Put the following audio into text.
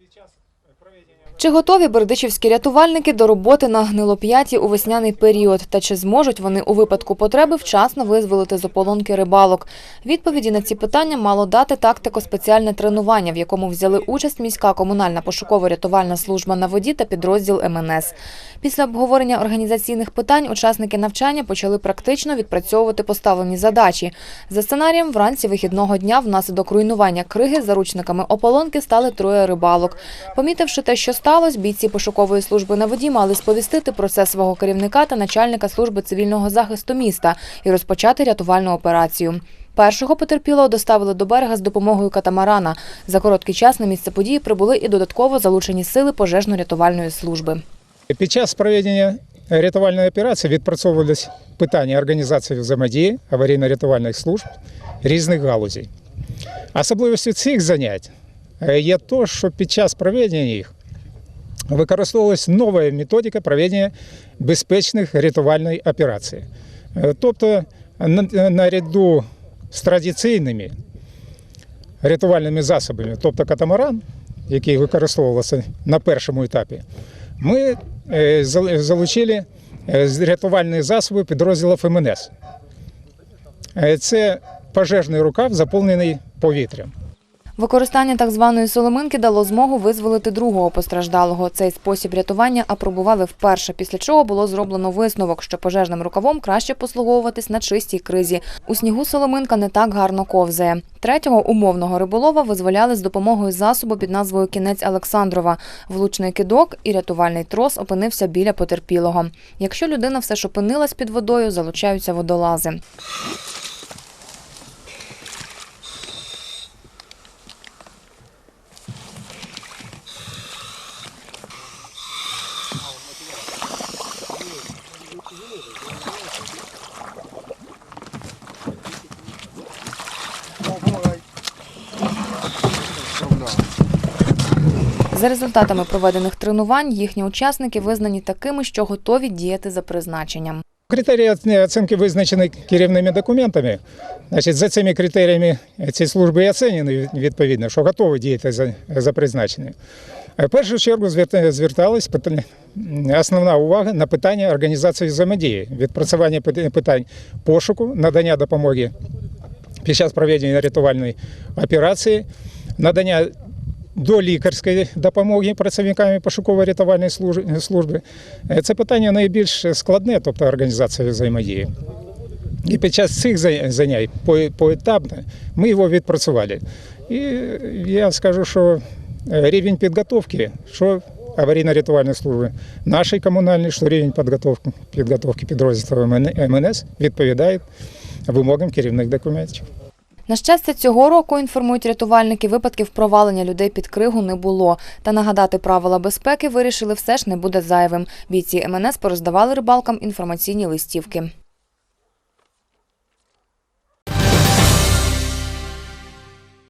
Сейчас. Чи готові бердичівські рятувальники до роботи на гнилоп'яті у весняний період? Та чи зможуть вони у випадку потреби вчасно визволити з ополонки рибалок? Відповіді на ці питання мало дати тактико-спеціальне тренування, в якому взяли участь міська комунальна пошуково-рятувальна служба на воді та підрозділ МНС. Після обговорення організаційних питань учасники навчання почали практично відпрацьовувати поставлені задачі. За сценарієм, вранці вихідного дня внаслідок руйнування криги заручниками ополонки стали троє рибалок. Помітивши те, що сталося, бійці пошукової служби на воді мали сповістити про це свого керівника та начальника служби цивільного захисту міста і розпочати рятувальну операцію. Першого потерпілого доставили до берега з допомогою катамарана. За короткий час на місце події прибули і додатково залучені сили пожежно-рятувальної служби. Під час проведення рятувальної операції відпрацьовувались питання організації взаємодії аварійно-рятувальних служб різних галузей. Особливістю цих занять є те, що під час проведення їх використовувалась нова методика проведення безпечних рятувальних операцій. Е, Тобто, наряду з традиційними рятувальними засобами, тобто катамаран, який використовувався на першому етапі, ми е, залучили е, рятувальні засоби підрозділів МНС. Е, Це пожежний рукав, заповнений повітрям. Використання так званої соломинки дало змогу визволити другого постраждалого. Цей спосіб рятування апробували вперше, після чого було зроблено висновок, що пожежним рукавом краще послуговуватись на чистій кризі. У снігу соломинка не так гарно ковзає. Третього умовного риболова визволяли з допомогою засобу під назвою Кінець Олександрова. Влучний кидок і рятувальний трос опинився біля потерпілого. Якщо людина все ж опинилась під водою, залучаються водолази. За результатами проведених тренувань їхні учасники визнані такими, що готові діяти за призначенням. Критерії оц- оцінки визначені керівними документами. Значить, за цими критеріями ці служби і оцінені відповідно, що готові діяти за, за призначенням. Е, В першу чергу зверта- зверталась основна увага на питання організації взаємодії, відпрацювання пит- питань пошуку, надання допомоги під час проведення рятувальної операції, надання до лікарської допомоги працівниками пошуково-рятувальної служби-. Е, Це питання найбільш складне, тобто організація взаємодії. І під час цих занять по- поетапно ми його відпрацювали. І я скажу, що е, рівень підготовки, що аварійно-рятувальної служби нашої комунальної, що рівень підготовки, підготовки підрозділів МНС відповідає вимогам керівних документів. На щастя, цього року, інформують рятувальники, випадків провалення людей під кригу не було. Та нагадати правила безпеки вирішили все ж не буде зайвим. Бійці МНС пороздавали рибалкам інформаційні листівки.